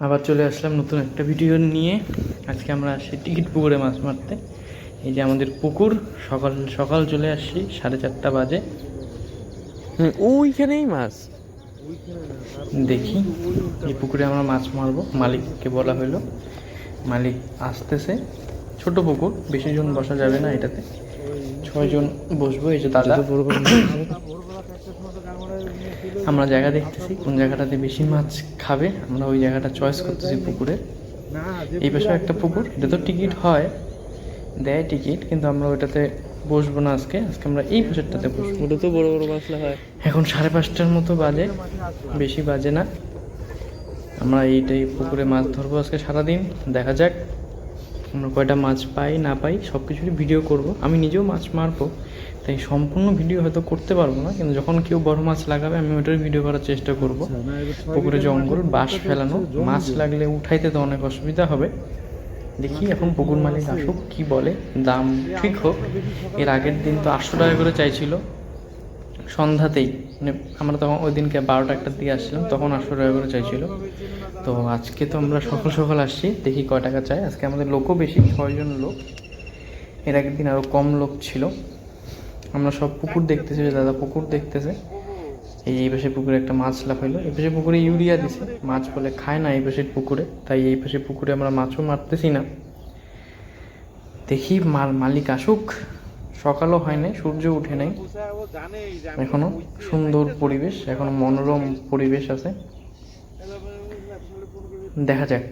আবার চলে আসলাম নতুন একটা ভিডিও নিয়ে। আজকে আমরা আসছি টিকিট পুকুরে মাছ মারতে। এই যে আমাদের পুকুর সকাল সকাল চলে আসছি সাড়ে চারটা বাজে। হুম, ওইখানেই মাছ। দেখি এই পুকুরে আমরা মাছ মারবো। মালিককে বলা হলো। মালিক আসতেছে। ছোট পুকুর বেশি জন বসা যাবে না এটাতে। ছয়জন বসবো এই যে দাদা। আমরা জায়গা দেখতেছি কোন জায়গাটাতে বেশি মাছ খাবে আমরা ওই জায়গাটা চয়েস করতেছি পুকুরে। এই পাশে একটা পুকুর এটা তো টিকিট হয় দেয় টিকিট কিন্তু আমরা ওইটাতে বসবো না আজকে আজকে আমরা এই পাশেরটাতে বসবো। ওটা তো বড় বড় মাছলা হয়। এখন সাড়ে পাঁচটার মতো বাজে বেশি বাজে না। আমরা এইটাই পুকুরে মাছ ধরবো আজকে সারাদিন দেখা যাক আমরা কয়টা মাছ পাই না পাই সব কিছুরই ভিডিও করব। আমি নিজেও মাছ মারবো তাই সম্পূর্ণ ভিডিও হয়তো করতে পারব না কিন্তু যখন কেউ বড় মাছ লাগাবে আমি ওটার ভিডিও করার চেষ্টা করব। পুকুরে জঙ্গল বাঁশ ফেলানো মাছ লাগলে উঠাইতে তো অনেক অসুবিধা হবে। দেখি এখন পুকুর মালিক আসুক কি বলে দাম ঠিক হোক। এর আগের দিন তো আটশো টাকা করে চাইছিল। সন্ধ্যাতেই মানে আমরা তখন ওই দিনকে বারোটা একটার দিকে আসছিলাম তখন আটশো টাকা করে চাইছিল। তো আজকে তো আমরা সকাল সকাল আসছি দেখি কয় টাকা চাই আজকে আমাদের লোকও বেশি ছয়জন লোক। এর আগের দিন আরও কম লোক ছিল। আমরা সব পুকুর দেখতেছি দাদা পুকুর দেখতেছে। এই এই পাশে পুকুরে একটা মাছ লাফাইলো। এই পাশে পুকুরে ইউরিয়া দিছে। মাছ বলে খায় না এই পাশের পুকুরে, তাই এই পাশে পুকুরে আমরা মাছও মারতেছি না। দেখি মাল মালিক আসুক। সকালও হয় নাই, সূর্য উঠে নাই। এখনও সুন্দর পরিবেশ, এখনও মনোরম পরিবেশ আছে। দেখা যাক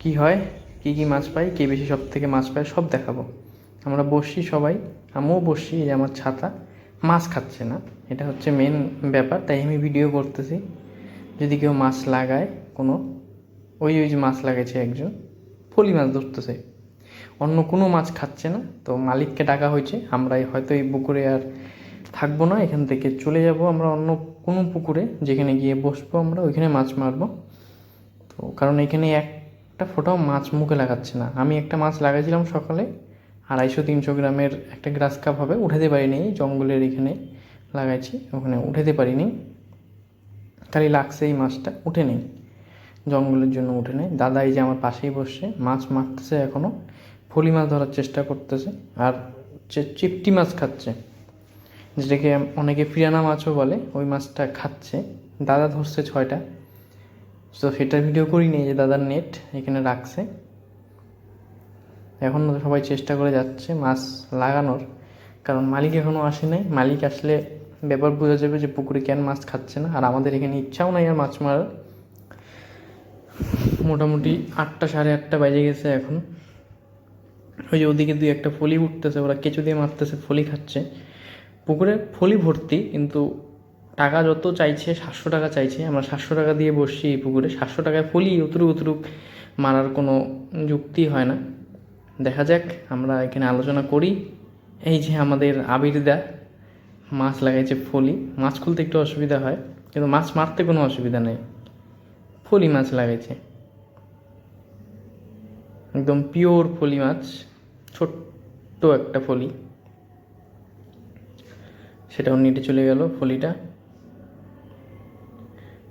কি হয়, কি কি মাছ পাই, কে বেশি সব থেকে মাছ পায়, সব দেখাবো। আমরা বসছি সবাই। আমিও বসছি যে আমার ছাতা। মাছ খাচ্ছে না, এটা হচ্ছে মেন ব্যাপার, তাই আমি ভিডিও করতেছি। যদি কেউ মাছ লাগায় কোনো, ওই ওই যে মাছ লাগাইছে একজন ফলি মাছ ধরতেছে। অন্য কোনো মাছ খাচ্ছে না, তো মালিককে ডাকা হয়েছে আমরা হয়তো এই পুকুরে আর থাকব না, এখান থেকে চলে যাব আমরা অন্য কোনো পুকুরে, যেখানে গিয়ে বসবো আমরা, ওইখানে মাছ মারবো। তো কারণ এখানে একটা ফোটাও মাছ মুখে লাগাচ্ছে না। আমি একটা মাছ লাগাইছিলাম সকালে আড়াইশো, তিনশো গ্রামের একটা গ্রাস কাপ হবে। উঠাতে পারিনি, জঙ্গলের এখানে লাগাইছি, ওখানে উঠাতে পারিনি। খালি লাগছে এই মাছটা, উঠে নেই। জঙ্গলের জন্য উঠে নেই। দাদা এই যে আমার পাশেই বসছে, মাছ মারতেছে এখনও ফলি মাছ ধরার চেষ্টা করতেছে, আর চিপটি মাছ খাচ্ছে। যেটাকে অনেকে পিরানা মাছও বলে, ওই মাছটা খাচ্ছে। দাদা ধরছে ছয়টা। তো সেটার ভিডিও করিনি যে দাদার নেট এখানে রাখছে। এখন সবাই চেষ্টা করে যাচ্ছে মাছ লাগানোর। কারণ মালিক এখনও আসে নাই মালিক আসলে ব্যাপার বোঝা যাবে যে পুকুরে কেন মাছ খাচ্ছে না। আর আমাদের এখানে ইচ্ছাও নাই আর মাছ মারার। মোটামুটি আটটা, সাড়ে আটটা বাজে গেছে এখন। ওই যে ওদিকে দুই একটা ফলি উঠতেছে, ওরা কেঁচু দিয়ে মারতেছে, ফলি খাচ্ছে। পুকুরে ফলি ভর্তি, কিন্তু টাকা যত চাইছে, সাতশো টাকা চাইছে। আমরা সাতশো টাকা দিয়ে বসছি এই পুকুরে। সাতশো টাকায় ফলি উতরুক উতরুক মারার কোনো যুক্তি হয় না। দেখা যাক, আমরা এখানে আলোচনা করি। এই যে আমাদের আবিরদা, মাছ লাগাইছে ফলি। মাছ খুলতে একটু অসুবিধা হয়, কিন্তু মাছ মারতে কোনো অসুবিধা নেই। ফলি মাছ লাগাইছে। একদম পিওর ফলি মাছ, ছোট্ট একটা ফলি। সেটাও নিটে চলে গেল ফলিটা।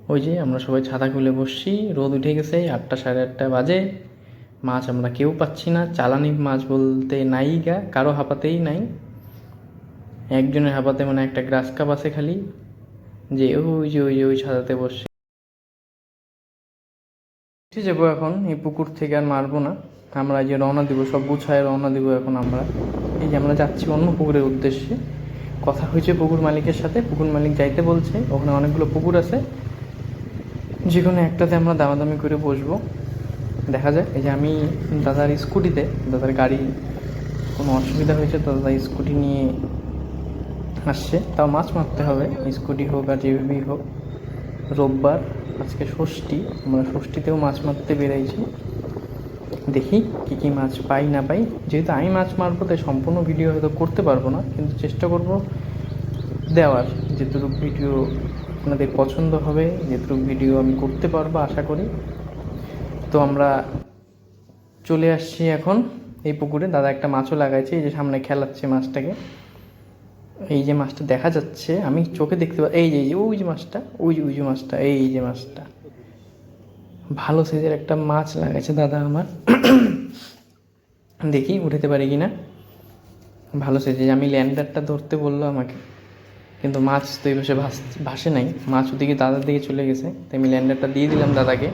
ওই যে আমরা সবাই ছাতা খুলে বসছি, রোদ উঠে গেছে, আটটা সাড়ে আটটা বাজে। মাছ আমরা কেউ পাচ্ছি না। চালানি মাছ বলতে নাই গা কারও হাঁপাতেই নাই। একজনের হাঁপাতে মানে একটা গ্রাস কাপ আছে খালি, যে ওই যে ওই যে ওই ছাতাতে বসছে যাব এখন, এই পুকুর থেকে আর মারবো না। আমরা যে রওনা দিব, সব গুছায় রওনা দিব এখন আমরা। এই যে আমরা যাচ্ছি অন্য পুকুরের উদ্দেশ্যে। কথা হয়েছে পুকুর মালিকের সাথে, পুকুর মালিক যাইতে বলছে, ওখানে অনেকগুলো পুকুর আছে। যে কোনো একটাতে আমরা দামাদামি করে বসবো। দেখা যাক এই যে আমি দাদার স্কুটিতে, দাদার গাড়ি কোনো অসুবিধা হয়েছে, তো দাদা স্কুটি নিয়ে আসছে। তাও মাছ মারতে হবে, স্কুটি হোক আর যেভাবেই হোক। রোববার, আজকে ষষ্ঠী, আমরা ষষ্ঠীতেও মাছ মারতে বেরাইছি। দেখি কী কী মাছ পাই, না পাই। যেহেতু আমি মাছ মারবো, তাই সম্পূর্ণ ভিডিও হয়তো করতে পারব না, কিন্তু চেষ্টা করব দেওয়ার। যেটুকু ভিডিও আপনাদের পছন্দ হবে যেটুকু ভিডিও আমি করতে পারব, আশা করি। তো আমরা চলে আসছি এখন এই পুকুরে। দাদা একটা মাছও লাগাইছে, এই যে সামনে খেলাচ্ছে মাছটাকে। এই যে মাছটা দেখা যাচ্ছে, আমি চোখে দেখতে পা এই যে এই যে, ওই যে মাছটা, ওই যে ওই যে মাছটা, এই যে মাছটা। ভালো সাইজের একটা মাছ লাগাইছে দাদা আমার। দেখি, উঠাতে পারি কি না ভালো সাইজের আমি ল্যান্ডারটা ধরতে বলল আমাকে। কিন্তু মাছ তো এই ভাস ভাসে নাই। মাছ ওদিকে দাদার দিকে চলে গেছে, তাই আমি ল্যান্ডারটা দিয়ে দিলাম দাদাকে।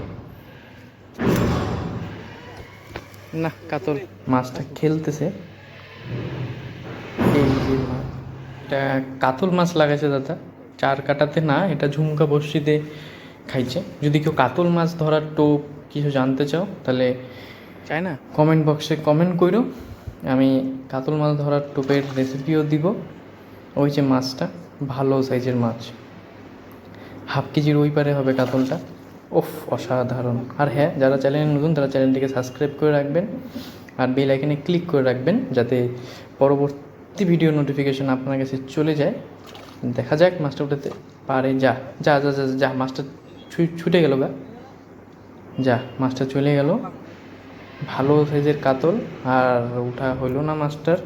না কাতল। মাছটা খেলতেছে। এই যে মাছ এটা কাতল মাছ লাগাইছে দাদা। চার কাটাতে না এটা ঝুমকা বড়শিতে খাইছে। যদি কেউ কাতল মাছ ধরার টোপ কিছু জানতে চাও তাহলে চাই না? কমেন্ট বক্সে কমেন্ট করো। আমি কাতল মাছ ধরার টোপের রেসিপিও দিব। ওই যে মাছটা ভালো সাইজের মাছ। হাফ কেজির ওই পারে হবে কাতলটা। ওফ অসাধারণ। আর হ্যাঁ যারা চ্যানেলে নতুন তারা চ্যানেলটিকে সাবস্ক্রাইব করে রাখবেন আর বেল আইকনে ক্লিক করে রাখবেন যাতে পরবর্তী ভিডিও নোটিফিকেশন আপনার কাছে চলে যায়। দেখা যাক মাছটা উঠাতে পারে। যা যা যা যা যা মাছটা ছু- ছুটে গেল গা। যা মাছটা চলে গেল। ভালো সাইজের কাতল। আর উঠা হইল না মাস্টার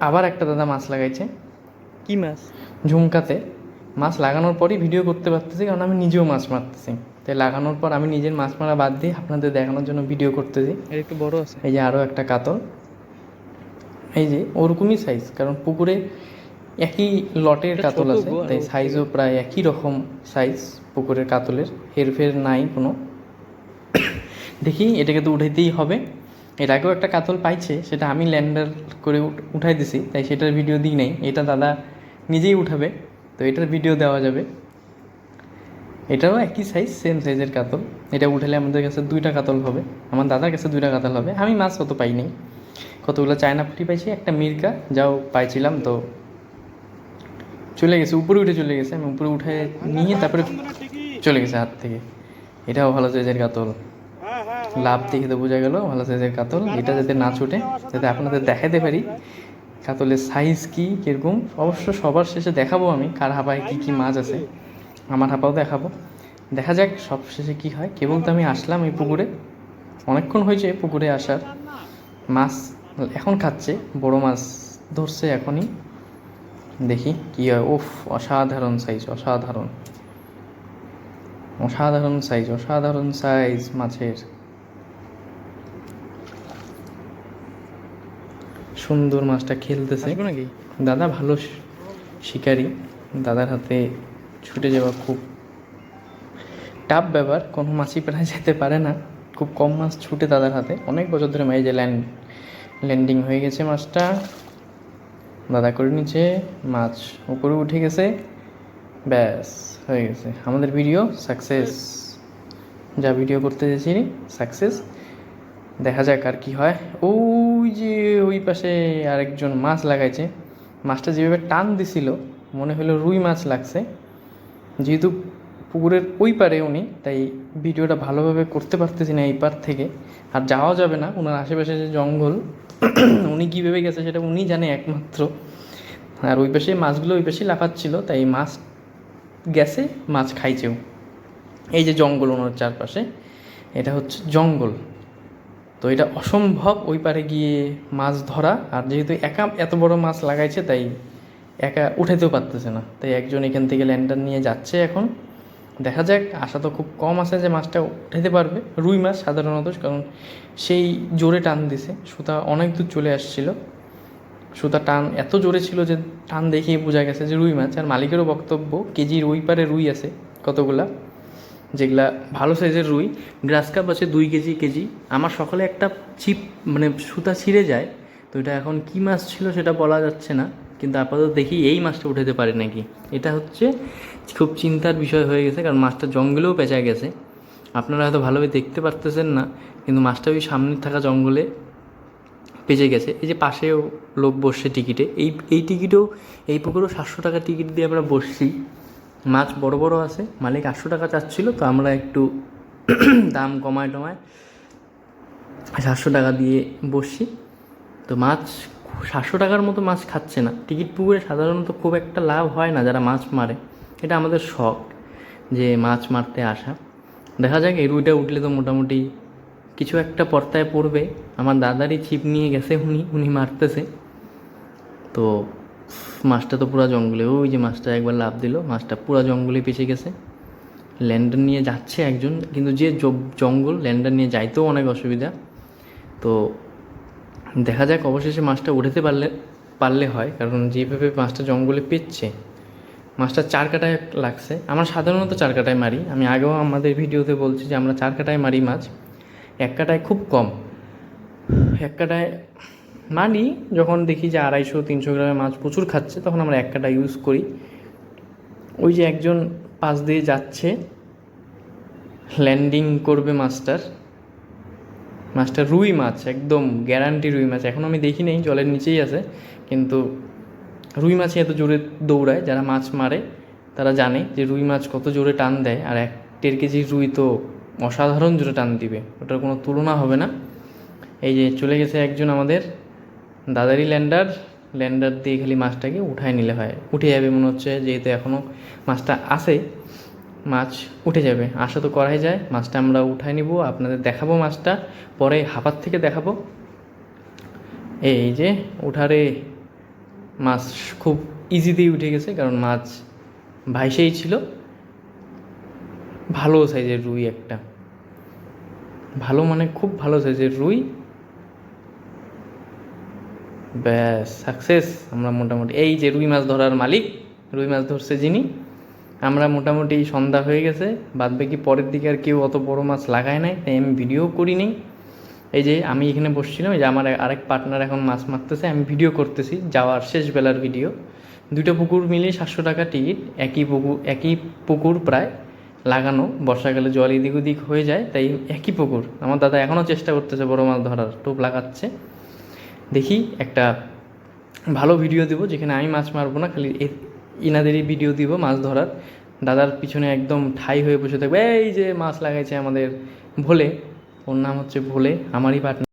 আবার একটা দাদা মাছ লাগাইছে। কি মাছ? ঝুমকাতে। মাছ লাগানোর পরই ভিডিও করতে পারতেছি কারণ আমি নিজেও মাছ মারতেছি। তাই লাগানোর পর আমি নিজের মাছ মারা বাদ দিয়ে আপনাদের দেখানোর জন্য ভিডিও করতেছি। এর একটু বড় আছে। এই যে আরও একটা কাতল। এই যে ওরকমই সাইজ কারণ পুকুরে একই লটের কাতল আছে তাই সাইজও প্রায় একই রকম সাইজ পুকুরের কাতলের। হেরফের নাই কোনো। দেখি এটাকে তো উঠাইতেই হবে। এর আগেও একটা কাতল পাইছে সেটা আমি ল্যান্ডার করে উঠ- উঠাই দিছি তাই সেটার ভিডিও দিই নাই। এটা দাদা নিজেই উঠাবে। তো এটার ভিডিও দেওয়া যাবে। এটাও একই সাইজ সেম সাইজের কাতল। এটা উঠালে আমাদের কাছে দুইটা কাতল হবে। আমার দাদার কাছে দুইটা কাতল হবে। আমি মাছ অত পাইনি কতগুলো চায়না পুঁটি পাইছি, একটা মির্কা যাও পাইছিলাম তো। চলে গেছে, উপরে উঠে চলে গেছে। আমি উপরে উঠে নিয়ে তারপরে চলে গেছে হাত থেকে। এটাও ভালো সাইজের কাতল। লাভ দেখে তো বোঝা গেল, ভালো সাইজের কাতল। এটা যাতে না ছুটে, যাতে আপনাদের দেখাতে পারি। কাতলের সাইজ কি, কীরকম? অবশ্য সবার শেষে দেখাবো আমি কার হাপায় কী কী মাছ আছে। আমার হাপাও দেখাবো। দেখা যাক সব শেষে কী হয়। কেবল তো আমি আসলাম এই পুকুরে। অনেকক্ষণ হয়েছে পুকুরে আসার। মাছ এখন খাচ্ছে, বড় মাছ ধরছে এখনই। দেখি কী হয়। উফ, অসাধারণ সাইজ অসাধারণ। অসাধারণ সাইজ অসাধারণ সাইজ মাছের। সুন্দর মাছটা খেলতেছে। নাকি? দাদা ভালো শিকারী। দাদার হাতে ছুটে যাওয়া খুব টাফ ব্যাপার। কোনো মাছই প্রায় যেতে পারে না। খুব কম মাছ ছুটে দাদার হাতে। অনেক বছর ধরে এই যে ল্যান্ড ল্যান্ডিং হয়ে গেছে মাছটা। দাদা করে নিচে মাছ উপরে উঠে গেছে। ব্যাস হয়ে গেছে। আমাদের ভিডিও সাকসেস যা ভিডিও করতে চেয়েছি সাকসেস দেখা যাক আর কি হয়। ওই যে ওই পাশে আরেকজন মাছ লাগাইছে। মাছটা যেভাবে টান দিছিল, মনে হলো রুই মাছ লাগছে। যেহেতু পুকুরের ওই পারে উনি, তাই ভিডিওটা ভালোভাবে করতে পারতেছি না এই পার থেকে। আর যাওয়া যাবে না, ওনার আশেপাশে যে জঙ্গল, উনি কীভাবে গেছে সেটা উনি জানে একমাত্র। আর ওই পাশে মাছগুলো ওই পাশেই লাফাচ্ছিল, তাই মাছ গেছে, মাছ খাইছেও। এই যে জঙ্গল ওনার চারপাশে, এটা হচ্ছে জঙ্গল। তো এটা অসম্ভব ওই পারে গিয়ে মাছ ধরা, আর যেহেতু একা এত বড় মাছ লাগাইছে, তাই একা উঠাতেও পারতেছে না। তাই একজন এখান থেকে ল্যান্ডার নিয়ে যাচ্ছে এখন। দেখা যাক, আশা তো খুব কম আছে যে মাছটা উঠাতে পারবে। রুই মাছ সাধারণত, কারণ সেই জোরে টান দিছে। সুতা অনেক দূর চলে আসছিল। সুতা টান এত জোরে ছিল যে টান দেখিয়ে বোঝা গেছে যে রুই মাছ। আর মালিকেরও বক্তব্য, কেজির ওই পারে রুই আছে কতগুলা। যেগুলা ভালো সাইজের রুই, গ্রাস কাপ আছে দুই কেজি কেজি। আমার সকালে একটা চিপ মানে সুতা ছিঁড়ে যায়, তো এটা এখন কি মাছ ছিল সেটা বলা যাচ্ছে না, কিন্তু আপাতত দেখি এই মাছটা উঠাতে পারে নাকি। এটা হচ্ছে খুব চিন্তার বিষয় হয়ে গেছে, কারণ মাছটা জঙ্গলেও পেঁচা গেছে। আপনারা হয়তো ভালোভাবে দেখতে পারতেছেন না, কিন্তু মাছটা ওই সামনে থাকা জঙ্গলে পেঁচে গেছে। এই যে পাশেও লোক বসছে টিকিটে, এই এই টিকিটেও, এই পুকুরেও সাতশো টাকা টিকিট দিয়ে আমরা বসছি। মাছ বড় বড় আছে, মালিক আটশো টাকা চাচ্ছিল, তো আমরা একটু দাম কমায় টমায় সাতশো টাকা দিয়ে বসছি। তো মাছ সাতশো টাকার মতো মাছ খাচ্ছে না। টিকিট পুকুরে সাধারণত খুব একটা লাভ হয় না যারা মাছ মারে। এটা আমাদের শখ যে মাছ মারতে আসা। দেখা যাক, এই রুইটা উঠলে তো মোটামুটি কিছু একটা পর্তায় পড়বে। আমার দাদারই ছিপ নিয়ে গেছে, উনি উনি মারতেছে। তো মাছটা তো পুরো জঙ্গলে, ওই যে মাছটা একবার লাভ দিল, মাছটা পুরো জঙ্গলে পেঁচে গেছে। ল্যান্ডার নিয়ে যাচ্ছে একজন, কিন্তু যে জঙ্গল ল্যান্ডার নিয়ে যাইতেও অনেক অসুবিধা। তো দেখা যাক, অবশেষে মাছটা উঠাতে পারলে পারলে হয়, কারণ যেভাবে মাছটা জঙ্গলে পেচ্ছে, মাছটা চার কাটায় লাগছে। আমরা সাধারণত চার কাটায় মারি। আমি আগেও আমাদের ভিডিওতে বলছি যে আমরা চার কাটায় মারি মাছ। এক কাটায় খুব কম। এক কাটায় মারি যখন দেখি যে আড়াইশো, তিনশো গ্রামের মাছ প্রচুর খাচ্ছে, তখন আমরা এক কাটা ইউজ করি। ওই যে একজন পাশ দিয়ে যাচ্ছে ল্যান্ডিং করবে মাছটার। মাছটা রুই মাছ, একদম গ্যারান্টি রুই মাছ। এখন আমি দেখি নেই, জলের নিচেই আছে, কিন্তু রুই মাছই এত জোরে দৌড়ায়, যারা মাছ মারে, তারা জানে যে রুই মাছ কত জোরে টান দেয়, আর এক দেড় কেজি রুই তো অসাধারণ জোরে টান দিবে। ওটার কোনো তুলনা হবে না। এই যে চলে গেছে একজন আমাদের দাদারি ল্যান্ডার ল্যান্ডার দিয়ে খালি মাছটাকে উঠায় নিলে হয়। উঠে যাবে মনে হচ্ছে, যেহেতু এখনও মাছটা আসে মাছ উঠে যাবে। আশা তো করাই যায়, মাছটা আমরা উঠায় নিব, আপনাদের দেখাবো মাছটা, পরে হাফার থেকে দেখাবো। এই যে উঠারে মাছ খুব ইজিতেই উঠে গেছে, কারণ মাছ ভাইসেই ছিল। ভালো সাইজের রুই একটা। ভালো মানে খুব ভালো সাইজের রুই। ব্যাস সাকসেস আমরা মোটামুটি, এই যে রুই মাছ ধরার মালিক, রুই মাছ ধরছে যিনি, আমরা মোটামুটি সন্ধ্যা হয়ে গেছে, বাদ বাকি পরের দিকে আর কেউ অত বড় মাছ লাগায় নাই, তাই আমি ভিডিও করিনি। এই যে আমি এখানে বসছিলাম যে আমার আরেক পার্টনার এখন মাছ মারতেছে, আমি ভিডিও করতেছি, যাওয়ার শেষ বেলার ভিডিও দুটো পুকুর মিলিয়ে সাতশো টাকা টিকিট একই পুকুর একই পুকুর প্রায় লাগানো, বর্ষাকালে জল এদিক ওদিক হয়ে যায়, তাই একই পুকুর। আমার দাদা এখনও চেষ্টা করতেছে বড় মাছ ধরার, টোপ লাগাচ্ছে। দেখি একটা ভালো ভিডিও দেবো, যেখানে আমি মাছ মারবো না, খালি ইনাদেরই ভিডিও দিব মাছ ধরার। দাদার পিছনে একদম ঠাই হয়ে বসে থাকবে, এই যে মাছ লাগাইছে আমাদের ভোলে। ওর নাম হচ্ছে ভোলে, আমারই পার্টনার